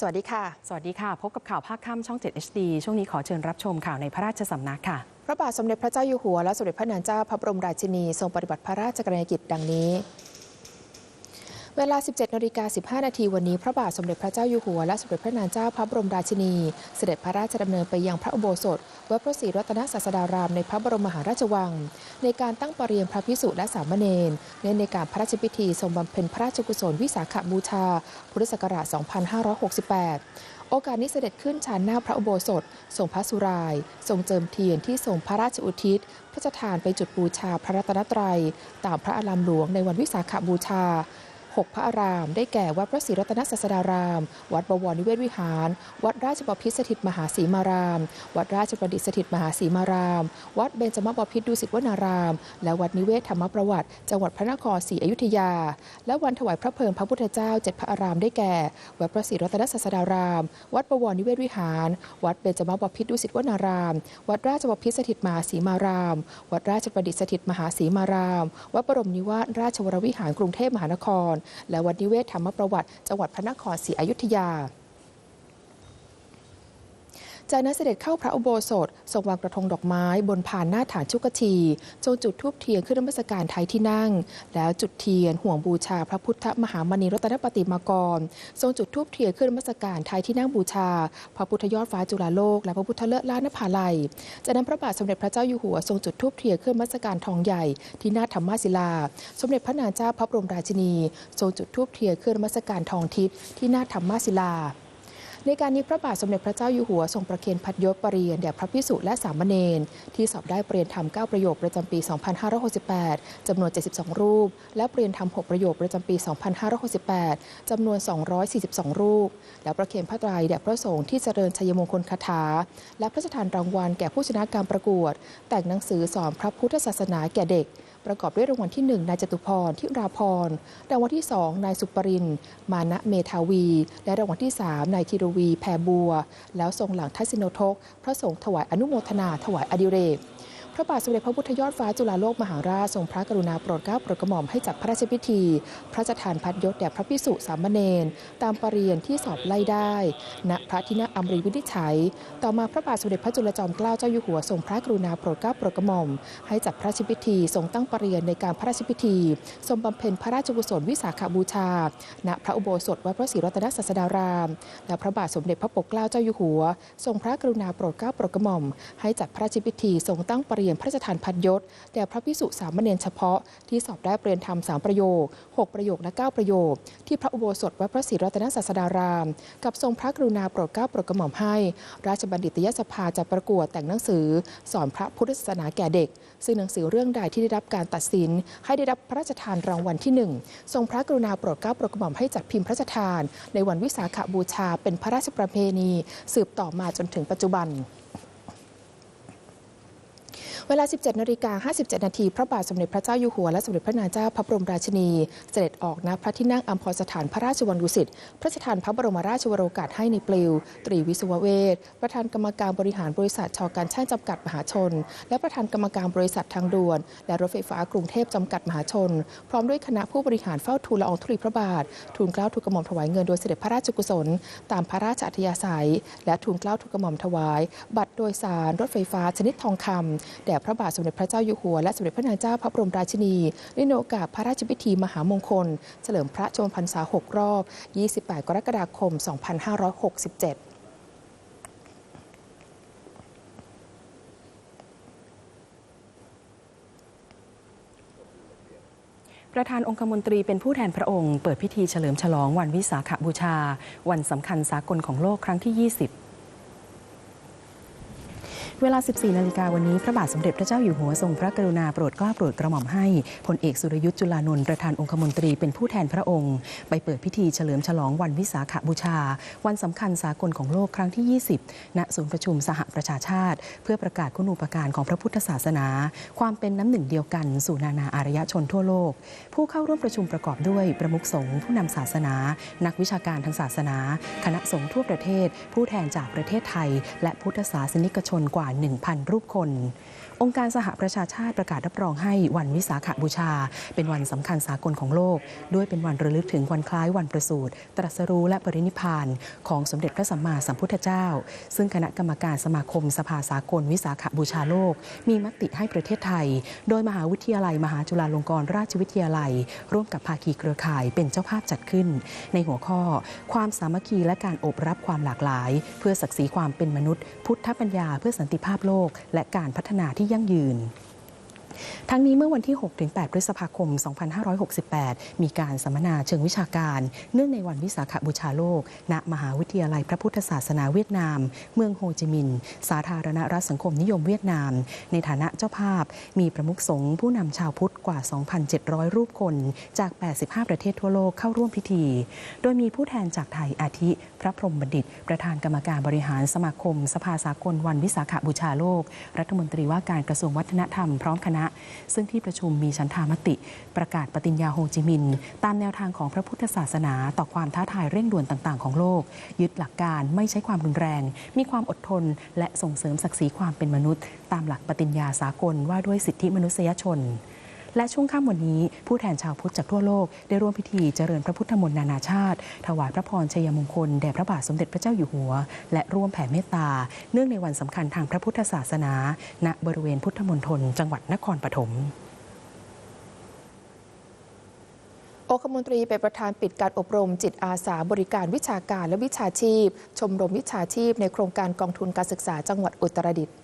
สวัสดีค่ะ สวัสดีค่ะ พบกับข่าวภาคค่ำช่อง 7 HD ช่วงนี้ขอเชิญรับชมข่าวในพระราชสำนักค่ะ พระบาทสมเด็จพระเจ้าอยู่หัวและสมเด็จพระนางเจ้าพระบรมราชินี ทรงปฏิบัติพระราชกรณียกิจดังนี้ เวลา 17นาฬิกา15 นาทีวันนี้ พระบาทสมเด็จพระเจ้าอยู่หัว และสมเด็จพระนางเจ้าพระบรมราชินี เสด็จพระราชดำเนินไปยังพระอุโบสถวัดพระศรีรัตนศาสดารามในพระบรมมหาราชวัง ในการตั้งประเรียนพระพิสุและสามเณรเนื่องในการพระราชพิธีทรงบำเพ็ญพระราชกุศลวิสาขบูชา พุทธศักราช 2568โอกาสนี้เสด็จขึ้นชานหน้าพระอุโบสถทรงพระสุราย ทรงเจิมเทียนที่ทรงพระราชอุทิศ พระราชทานไปจุดบูชาพระรัตนตรัย ตามพระอารามหลวงในวันวิสาขบูชา หกพระอาราม ได้แก่วัดพระศรีรัตนศาสดาราม วัดบวรนิเวศวิหาร วัดราชบพิตรสถิตมหาศรีมาราม วัดราชประดิษฐ์สถิตมหาศรีมาราม วัดเบญจมบพิตรดุสิตวนาราม และวัดนิเวศธรรมประวัติ จังหวัดพระนครศรีอยุธยา และวันถวายพระเพลิงพระพุทธเจ้าเจ็ดพระอารามได้แก่ วัดพระศรีรัตนศาสดาราม วัดบวรนิเวศวิหาร วัดเบญจมบพิตรดุสิตวนาราม วัดราชบพิตรสถิตมหาศรีมาราม วัดราชประดิษฐ์สถิตมหาศรีมาราม วัดบรมนิวาสราชวรวิหารกรุงเทพมหานครและวัดนิเวศธรรมประวัติ จังหวัดพระนครศรีอยุธยา จากนั้นเสด็จเข้าพระอุโบสถทรงวางกระทงดอกไม้บนผ่านหน้าฐานชุกชีทรงจุดทูบเทียนขึ้นนมัสการไทยที่นั่ง แล้วจุดเทียนห่วงบูชาพระพุทธมหามณีรัตนปฏิมากร ทรงจุดทูบเทียนขึ้นนมัสการไทยที่นั่งบูชา พระพุทธยอดฟ้าจุฬาโลก และพระพุทธเลิศล้านนภาลัยจากนั้นพระบาทสมเด็จพระเจ้าอยู่หัวทรงจุดทูบเทียนขึ้นนมัสการทองใหญ่ ที่หน้าธรรมศิลา สมเด็จพระนางเจ้าพระบรมราชินี ทรงจุดทูบเทียนขึ้นนมัสการทองทิพย์ที่หน้าธรรมศิลา ในการนี้พระบาทสมเด็จพระเจ้าอยู่หัวทรงประเคนพัดยศปรริญญาแด่พระพิสุและสามเณรที่สอบได้เปลี่ยนธรรม9ประโยคประจำปี 2568 จำนวน 72 รูป และเปลี่ยนธรรม6ประโยคประจำปี 2568 จำนวน 242 รูป และประเคนพระไตรแด่พระสงฆ์ที่เจริญชัยมงคลคาถา และพระราชทานรางวัลแก่ผู้ชนะการประกวด แต่งหนังสือสอนพระพุทธศาสนาแก่เด็ก ประกอบด้วยรางวัลที่ 1 นายจตุพรทิราพร รางวัลที่ 2 นายสุปริน มานะเมธาวี และรางวัลที่ 3 นายธีรวีแพรบัว แล้วทรงหลังทัศนโทกพระสงฆ์ถวายอนุโมทนาถวายอดิเรก พระบาทสมเด็จพระพุทธยอดฟ้าจุฬาโลกมหาราชทรงพระกรุณาโปรดเกล้าโปรดกระหม่อมให้จัดพระราชพิธี พระราชทานพัดยศแด่พระพิสุสามเณรตามปรริญญาที่สอบไล่ได้ ณพระที่นั่งอมรีวินิจฉัย ต่อมาพระบาทสมเด็จพระจุลจอมเกล้าเจ้าอยู่หัวทรงพระกรุณาโปรดเกล้าโปรดกระหม่อมให้จัดพระราชพิธีทรงตั้งปรริญญาในการพระราชพิธี ทรงบำเพ็ญพระราชกุศลวิสาขบูชา ณพระอุโบสถวัดพระศรีรัตนศาสดาราม และพระบาทสมเด็จพระปกเกล้าเจ้าอยู่หัว ทรงพระกรุณาโปรดเกล้าโปรดกระหม่อมให้จัดพระราชพิธีทรงตั้งปริริญญพระราชทานพัดยศแด่พระพิสุสามเณรเฉพาะที่สอบได้เปลี่ยนธรรมสามประโยค 6 ประโยคและ 9 ประโยค ที่พระอุโบสถวัดพระศรีรัตนศาสดาราม กับทรงพระกรุณาโปรดเกล้าโปรดกระหม่อมให้ ราชบัณฑิตยสภาจัดประกวดแต่งหนังสือ สอนพระพุทธศาสนาแก่เด็ก ซึ่งหนังสือเรื่องใดที่ได้รับการตัดสิน ให้ได้รับพระราชทานรางวัลที่ 1 ทรงพระกรุณาโปรดเกล้าโปรดกระหม่อมให้จัดพิมพ์พระราชทาน ในวันวิสาขบูชาเป็นพระราชประเพณี สืบต่อมาจนถึงปัจจุบัน เวลา 17นาฬิกา57 นาที พระบาทสมเด็จพระเจ้าอยู่หัวและสมเด็จพระนางเจ้าพระบรมราชินี เสด็จออกณพระที่นั่งอัมพรสถานพระราชวังดุสิตพระราชทานพระบรมราชวโรกาสให้ในปลิว ตรีวิศวเวชประธานกรรมการบริหารบริษัทชอการช่างจำกัดมหาชน และประธานกรรมการบริษัททางด่วน และรถไฟฟ้ากรุงเทพจำกัดมหาชน พร้อมด้วยคณะผู้บริหารเฝ้าทูลละอองธุลีพระบาท ทูลเกล้าทูลกระหม่อมถวายเงินโดยเสด็จพระราชกุศล ตามพระราชอัธยาศัย และทูลเกล้าทูลกระหม่อมถวาย บัตรโดยสารรถไฟฟ้าชนิดทองคำแด่ด่พระบาทสมเด็จพระเจ้าอยู่หัวและสมเด็จพระนางเจ้าพระบรมราชินีในโอกาสพระราชพิธีมหามงคล เฉลิมพระชนมพรรษา 6 รอบ 28 กรกฎาคม 2567ประธานองคมนตรีเป็นผู้แทนพระองค์ เปิดพิธีเฉลิมฉลองวันวิสาขบูชา วันสำคัญสากลของโลกครั้งที่ 20 เวลา 14 นาฬิกาวันนี้ พระบาทสมเด็จพระเจ้าอยู่หัวทรงพระกรุณาโปรดเกล้าโปรดกระหม่อมให้พลเอกสุรยุทธ์จุลานนท์ประธานองคมนตรีเป็นผู้แทนพระองค์ ไปเปิดพิธีเฉลิมฉลองวันวิสาขบูชา วันสำคัญสากลของโลกครั้งที่ 20 ณ ศูนย์ประชุมสหประชาชาติ เพื่อประกาศคุณูปการของพระพุทธศาสนา ความเป็นน้ำหนึ่งเดียวกันสู่นานาอารยชนทั่วโลก ผู้เข้าร่วมประชุมประกอบด้วยประมุขสงฆ์ผู้นำศาสนา นักวิชาการทางศาสนา คณะสงฆ์ทั่วประเทศ ผู้แทนจากประเทศไทย และพุทธศาสนิกชนกว่า1,000 รูปคน องค์การสหประชาชาติประกาศรับรองให้วันวิสาขบูชา เป็นวันสำคัญสากลของโลก ด้วยเป็นวันระลึกถึงวันคล้ายวันประสูติตรัสรู้และปรินิพานของสมเด็จพระสัมมาสัมพุทธเจ้า ซึ่งคณะกรรมการสมาคมสภาสากลวิสาขบูชาโลก มีมติให้ประเทศไทย โดยมหาวิทยาลัย มหาจุฬาลงกรณราชวิทยาลัย ร่วมกับภาคีเครือข่ายเป็นเจ้าภาพจัดขึ้น ในหัวข้อ ความสามัคคีและการโอบรับความหลากหลาย เพื่อศักดิ์ศรีความเป็นมนุษย์ พุทธปัญญาเพื่อสันติภาพโลก และการพัฒนาที่ยั่งยืน ทั้งนี้เมื่อวันที่ 6-8 พฤษภาคม 2568 มีการสัมมนาเชิงวิชาการ เนื่องในวันวิสาขบูชาโลก ณ มหาวิทยาลัยพระพุทธศาสนาเวียดนาม เมืองโฮจิมินห์สาธารณรัฐสังคมนิยมเวียดนาม ในฐานะเจ้าภาพ มีประมุขสงฆ์ผู้นำชาวพุทธกว่า 2,700 รูปคน จาก 85 ประเทศทั่วโลกเข้าร่วมพิธี โดยมีผู้แทนจากไทยอาทิ พระพรหมบัณฑิต ประธานกรรมการบริหารสมาคม สภาสากลวันวิสาขบูชาโลก รัฐมนตรีว่าการกระทรวงวัฒนธรรมพร้อมคณะซึ่งที่ประชุมมีฉันทามติ ประกาศปฏิญญาโฮจิมินห์ตามแนวทางของพระพุทธศาสนาต่อความท้าทายเร่งด่วนต่าง ๆ ของโลก ยึดหลักการไม่ใช้ความรุนแรง มีความอดทน และส่งเสริมศักดิ์ศรีความเป็นมนุษย์ ตามหลักปฏิญญาสากลว่าด้วยสิทธิมนุษยชน และช่วงค่ำวันนี้ ผู้แทนชาวพุทธจากทั่วโลก ได้ร่วมพิธีเจริญพระพุทธมนต์นานาชาติ ถวายพระพรชัยมงคลแด่พระบาทสมเด็จพระเจ้าอยู่หัว และร่วมแผ่เมตตา เนื่องในวันสำคัญทางพระพุทธศาสนา ณบริเวณพุทธมณฑลจังหวัดนครปฐมองคมนตรีเป็นประธานปิดการอบรมจิตอาสาบริการวิชาการและวิชาชีพ ชมรมวิชาชีพในโครงการกองทุนการศึกษาจังหวัดอุตรดิตถ์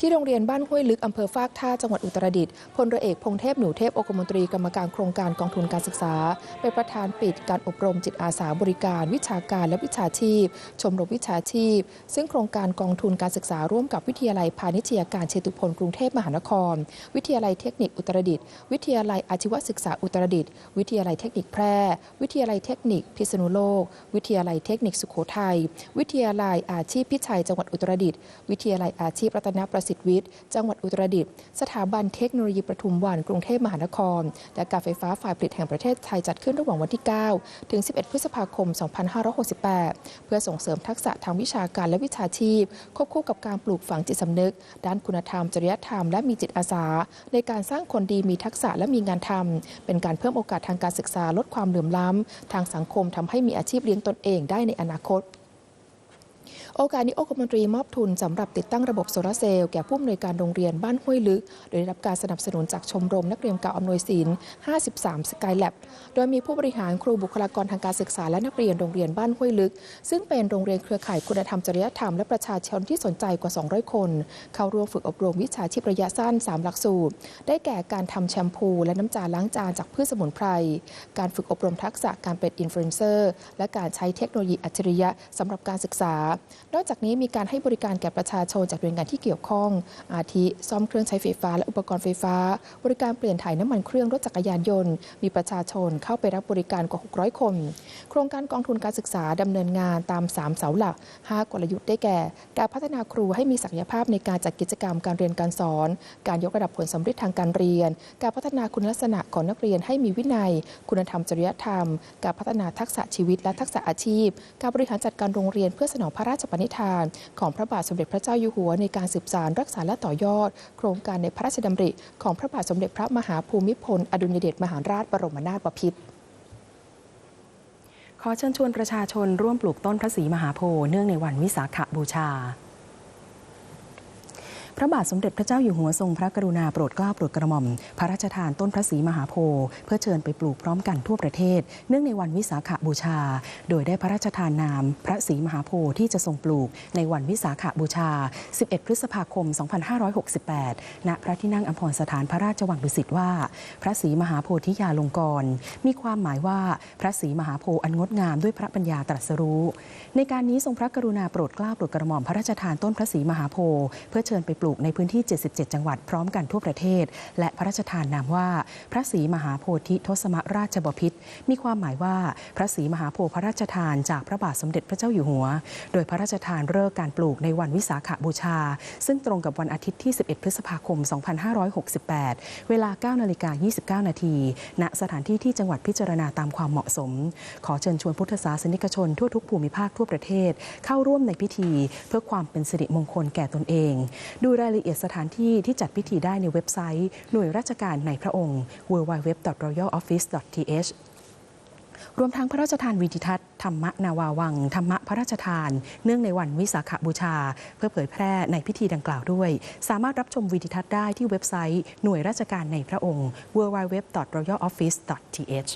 ที่โรงเรียนบ้านห้วยลึกอำเภอฟากท่าจังหวัดอุตรดิตถ์พลเรือเอกพงเทพหนูเทพ องคมนตรีกรรมการโครงการกองทุนการศึกษาเป็นประธานปิดการอบรมจิตอาสาบริการ วิชาการและวิชาชีพ ชมรมวิชาชีพ ซึ่งโครงการกองทุนการศึกษาร่วมกับวิทยาลัยพาณิชยการเชตุพลกรุงเทพมหานคร วิทยาลัยเทคนิคอุตรดิตถ์วิทยาลัยอาชีวศึกษาอุตรดิตถ์วิทยาลัยเทคนิคแพร่ วิทยาลัยเทคนิคพิษณุโลก วิทยาลัยเทคนิคสุโขทัยวิทยาลัยอาชีพพิชัยจังหวัดอุตรดิตถ์วิทยาลัยอาชีพรัตนประสิทธิ์วิทย์ จังหวัดอุตรดิตถ์สถาบันเทคโนโลยีประทุมวันกรุงเทพมหานคร และการไฟฟ้าฝ่ายผลิตแห่งประเทศไทยจัดขึ้นระหว่างวันที่ 9 ถึง 11 พฤษภาคม 2568 เพื่อส่งเสริมทักษะทางวิชาการและวิชาชีพ ควบคู่กับการปลูกฝังจิตสำนึก ด้านคุณธรรม จริยธรรม และมีจิตอาสา ในการสร้างคนดีมีทักษะและมีงานทำเป็นการเพิ่มโอกาสทางการศึกษาลดความเหลื่อมล้ำทางสังคมทำให้มีอาชีพเลี้ยงตนเองได้ในอนาคต โอกาสนี้องคมนตรีมอบทุนสำหรับติดตั้งระบบโซลาร์เซลล์แก่ผู้อำนวยการโรงเรียนบ้านห้วยลึก โดยได้รับการสนับสนุนจากชมรมนักเรียนเก่าอำนวยศิลป์ 53 สกายแลบโดยมีผู้บริหารครูบุคลากรทางการศึกษาและนักเรียนโรงเรียนบ้านห้วยลึก ซึ่งเป็นโรงเรียนเครือข่ายคุณธรรมจริยธรรมและประชาชนที่สนใจกว่า 200 คน เข้าร่วมฝึกอบรมวิชาชีพระยะสั้น 3 หลักสูตร ได้แก่การทำแชมพู และน้ำจาล้างจานจากพืชสมุนไพร การฝึกอบรมทักษะการเป็นอินฟลูเอนเซอร์ และการใช้เทคโนโลยีอัจฉริยะสำหรับการศึกษานอกจากนี้มีการให้บริการแก่ประชาชนจากหน่วยงานที่เกี่ยวข้อง อาทิซ่อมเครื่องใช้ไฟฟ้าและอุปกรณ์ไฟฟ้า บริการเปลี่ยนถ่ายน้ำมันเครื่องรถจักรยานยนต์ มีประชาชนเข้าไปรับบริการกว่า 600 คน โครงการกองทุนการศึกษาดำเนินงานตาม 3 เสาหลัก 5 กลยุทธ์ได้แก่ การพัฒนาครูให้มีศักยภาพในการจัดกิจกรรมการเรียนการสอน การยกระดับผลสำเร็จทางการเรียน การพัฒนาคุณลักษณะของนักเรียนให้มีวินัย คุณธรรมจริยธรรม การพัฒนาทักษะชีวิตและทักษะอาชีพ การบริหารจัดการโรงเรียนเพื่อสนองระราชปณิธาน ของพระบาทสมเด็จพระเจ้าอยู่หัวในการสืบสานรักษาและต่อยอด โครงการในพระราชดำริ ของพระบาทสมเด็จพระมหาภูมิพล อดุลยเดชมหาราชบรมนาถบพิตรขอเชิญชวนประชาชนร่วมปลูกต้นพระศรีมหาโพธิ์เนื่องในวันวิสาขบูชา พระบาทสมเด็จพระเจ้าอยู่หัวทรงพระกรุณาโปรดเกล้าโปรดกระหม่อม พระราชทานต้นพระศรีมหาโพธิ์เพื่อเชิญไปปลูกพร้อมกันทั่วประเทศ เนื่องในวันวิสาขบูชา โดยได้พระราชทานนาม พระศรีมหาโพธิ์ที่จะทรงปลูกในวันวิสาขบูชา 11 พฤษภาคม 2568 ณ พระที่นั่งอัมพรสถานพระราชวังดุสิตว่า พระศรีมหาโพธิยาลงกร มีความหมายว่าพระศรีมหาโพธิ์อันงดงามด้วยพระปัญญาตรัสรู้ ในการนี้ทรงพระกรุณาโปรดเกล้าโปรดกระหม่อมพระราชทานต้นพระศรีมหาโพธิ์เพื่อเชิญไปปลูกในพื้นที่ 77 จังหวัดพร้อมกันทั่วประเทศ และพระราชทานนามว่า พระศรีมหาโพธิทศมราชบพิตรมีความหมายว่าพระศรีมหาโพธิพระราชทานจากพระบาทสมเด็จพระเจ้าอยู่หัว โดยพระราชทานเลิกการปลูกในวันวิสาขบูชา ซึ่งตรงกับวันอาทิตย์ที่ 11 พฤษภาคม 2568 เวลา 9 นาฬิกา 29 นาที ณ สถานที่ที่จังหวัดพิจารณาตามความเหมาะสม ขอเชิญชวนพุทธศาสนิกชนทั่วทุกภูมิภาคทั่วประเทศ เข้าร่วมในพิธี เพื่อความเป็นสิริมงคลแก่ตนเอง ดูรายละเอียดสถานที่ที่จัดพิธีได้ในเว็บไซต์ หน่วยราชการในพระองค์ www.royaloffice.th รวมทั้งพระราชทานวิดิทัศน์ธรรมนาวาวัง ธรรมพระราชทาน เนื่องในวันวิสาขบูชา เพื่อเผยแพร่ในพิธีดังกล่าวด้วย สามารถรับชมวิดิทัศน์ได้ที่เว็บไซต์ หน่วยราชการในพระองค์ www.royaloffice.th